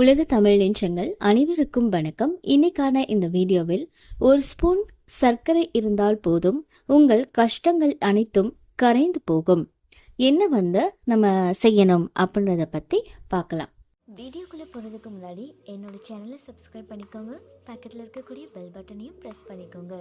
உலக தமிழ் நெஞ்சங்கள் அனைவருக்கும் வணக்கம். இன்னைக்கான இந்த வீடியோவில் ஒரு ஸ்பூன் சர்க்கரை இருந்தால் போதும் உங்கள் கஷ்டங்கள் அனைத்தும் கரைந்து போகும். என்ன வந்து நம்ம செய்யணும் அப்படின்றத பற்றி பார்க்கலாம். வீடியோக்குள்ளே போகிறதுக்கு முன்னாடி என்னோட சேனலை சப்ஸ்கிரைப் பண்ணிக்கோங்க. பக்கத்தில் இருக்கக்கூடிய பெல் பட்டனையும் ப்ரெஸ் பண்ணிக்கோங்க.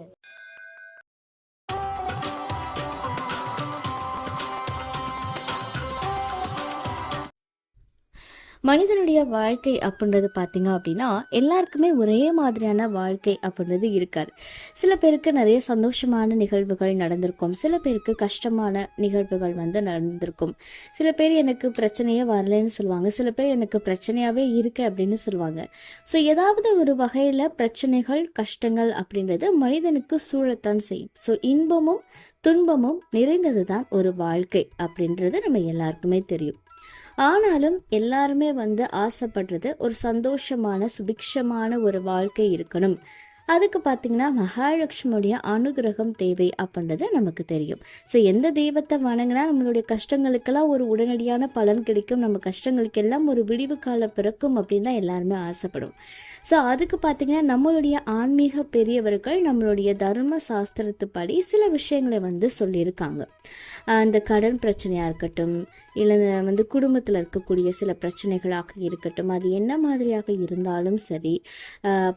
மனிதனுடைய வாழ்க்கை அப்படின்றது பார்த்தீங்க அப்படின்னா எல்லாருக்குமே ஒரே மாதிரியான வாழ்க்கை அப்படின்றது இருக்காது. சில பேருக்கு நிறைய சந்தோஷமான நிகழ்வுகள் நடந்திருக்கும். சில பேருக்கு கஷ்டமான நிகழ்வுகள் வந்து நடந்திருக்கும். சில பேர் எனக்கு பிரச்சனையே வரலைன்னு சொல்லுவாங்க. சில பேர் எனக்கு பிரச்சனையாகவே இருக்கு அப்படின்னு சொல்லுவாங்க. ஸோ ஏதாவது ஒரு வகையில் பிரச்சனைகள் கஷ்டங்கள் அப்படின்றது மனிதனுக்கு சூழத்தான் செய்யும். ஸோ இன்பமும் துன்பமும் நிறைந்தது தான் ஒரு வாழ்க்கை அப்படின்றது நம்ம எல்லாருக்குமே தெரியும். ஆனாலும் எல்லாருமே வந்து ஆசைப்படுறது ஒரு சந்தோஷமான சுபிக்ஷமான ஒரு வாழ்க்கை இருக்கணும். அதுக்கு பார்த்தீங்கன்னா மகாலட்சுமியுடைய அனுகிரகம் தேவை அப்படின்றது நமக்கு தெரியும். ஸோ எந்த தெய்வத்தை வணங்கினா நம்மளுடைய கஷ்டங்களுக்கெல்லாம் ஒரு உடனடியான பலன் கிடைக்கும். நம்ம கஷ்டங்களுக்கு எல்லாம் ஒரு விடிவு கால பிறக்கும் அப்படின்னு தான் எல்லாருமே ஆசைப்படும். ஸோ அதுக்கு பார்த்தீங்கன்னா நம்மளுடைய ஆன்மீக பெரியவர்கள் நம்மளுடைய தர்ம சாஸ்திரத்துப்படி சில விஷயங்களை வந்து சொல்லியிருக்காங்க. அந்த கடன் பிரச்சனையாக இருக்கட்டும் இல்லை வந்து குடும்பத்தில் இருக்கக்கூடிய சில பிரச்சனைகளாக இருக்கட்டும் அது என்ன மாதிரியாக இருந்தாலும் சரி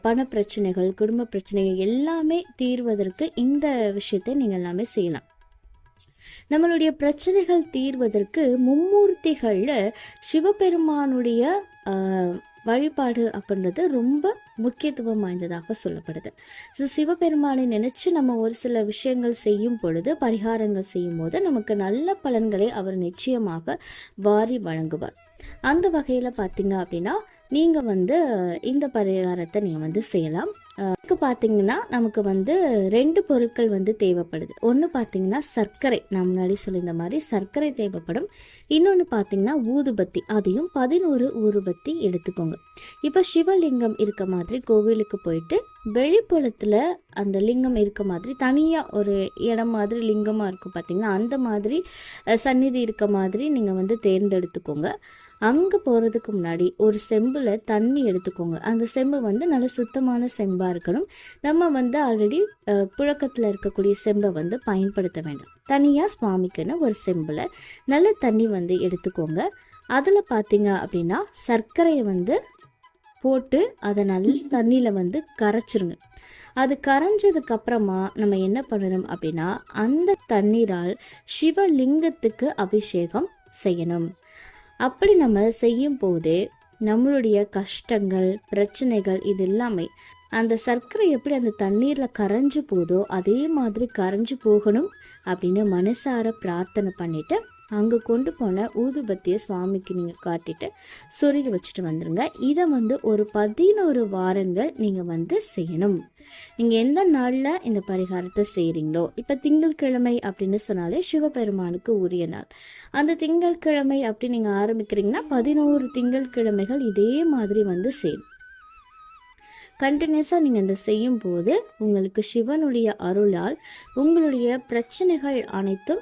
பண பிரச்சனைகள் குடும்ப பிரச்சனைகள் எல்லாமே தீர்வதற்கு இந்த விஷயத்தை நீங்கள் எல்லாமே செய்யலாம். நம்மளுடைய பிரச்சனைகள் தீர்வதற்கு மும்மூர்த்திகளில் சிவபெருமானுடைய வழிபாடு அப்படின்றது ரொம்ப முக்கியத்துவம் வாய்ந்ததாக சொல்லப்படுது. ஸோ சிவபெருமானை நினச்சி நம்ம ஒரு சில விஷயங்கள் செய்யும் பொழுது பரிகாரங்கள் செய்யும் போது நமக்கு நல்ல பலன்களை அவர் நிச்சயமாக வாரி வழங்குவார். அந்த வகையில் பார்த்தீங்க அப்படின்னா நீங்கள் வந்து இந்த பரிகாரத்தை நீங்கள் வந்து செய்யலாம். இதுக்கு பார்த்தீங்கன்னா நமக்கு வந்து ரெண்டு பொருட்கள் வந்து தேவைப்படுது. ஒன்று பார்த்தீங்கன்னா சர்க்கரை. நான் முன்னாடி சொல்லியிருந்த மாதிரி சர்க்கரை தேவைப்படும். இன்னொன்று பார்த்தீங்கன்னா ஊதுபத்தி. அதையும் பதினோரு ஊதுபத்தி எடுத்துக்கோங்க. இப்போ சிவலிங்கம் இருக்க மாதிரி கோவிலுக்கு போயிட்டு வெளிப்புறத்தில் அந்த லிங்கம் இருக்க மாதிரி தனியாக ஒரு இடம் மாதிரி லிங்கமாக இருக்கும் பார்த்தீங்கன்னா அந்த மாதிரி சந்நிதி இருக்க மாதிரி நீங்கள் வந்து தேர்ந்தெடுத்துக்கோங்க. அங்கே போகிறதுக்கு முன்னாடி ஒரு செம்பில் தண்ணி எடுத்துக்கோங்க. அந்த செம்பு வந்து நல்ல சுத்தமான செம்பாக இருக்கணும். நம்ம வந்து ஆல்ரெடி புழக்கத்தில் இருக்கக்கூடிய செம்பை வந்து பயன்படுத்த வேண்டும். தனியாக சுவாமிக்குன்னு ஒரு செம்பில் நல்ல தண்ணி வந்து எடுத்துக்கோங்க. அதில் பார்த்தீங்க அப்படின்னா சர்க்கரையை வந்து போட்டு அதை நல்ல தண்ணியில் வந்து கரைச்சிருங்க. அது கரைஞ்சதுக்கு அப்புறமா நம்ம என்ன பண்ணணும் அப்படின்னா அந்த தண்ணீரால் சிவலிங்கத்துக்கு அபிஷேகம் செய்யணும். அப்படி நம்ம செய்யும் போதே நம்மளுடைய கஷ்டங்கள் பிரச்சனைகள் இது எல்லாமே அந்த சர்க்கரை எப்படி அந்த தண்ணீரில் கரைஞ்சு போதோ அதே மாதிரி கரைஞ்சு போகணும் அப்படின்னு மனசார பிரார்த்தனை பண்ணிட்டு அங்கே கொண்டு போன ஊதுபத்தியை சுவாமிக்கு நீங்கள் காட்டிட்டு சொருகி வச்சுட்டு வந்துடுங்க இதை வந்து ஒரு பதினோரு வாரங்கள் நீங்கள் வந்து செய்யணும். நீங்கள் எந்த நாளில் இந்த பரிகாரத்தை செய்கிறீங்களோ இப்போ திங்கட்கிழமை அப்படின்னு சொன்னாலே சிவபெருமானுக்கு உரிய நாள். அந்த திங்கட்கிழமை அப்படி நீங்கள் ஆரம்பிக்கிறீங்கன்னா பதினோரு திங்கட்கிழமைகள் இதே மாதிரி வந்து செய்யும் கண்டினியூஸாக நீங்கள் இந்த செய்யும் போது உங்களுக்கு சிவனுடைய அருளால் உங்களுடைய பிரச்சனைகள் அனைத்தும்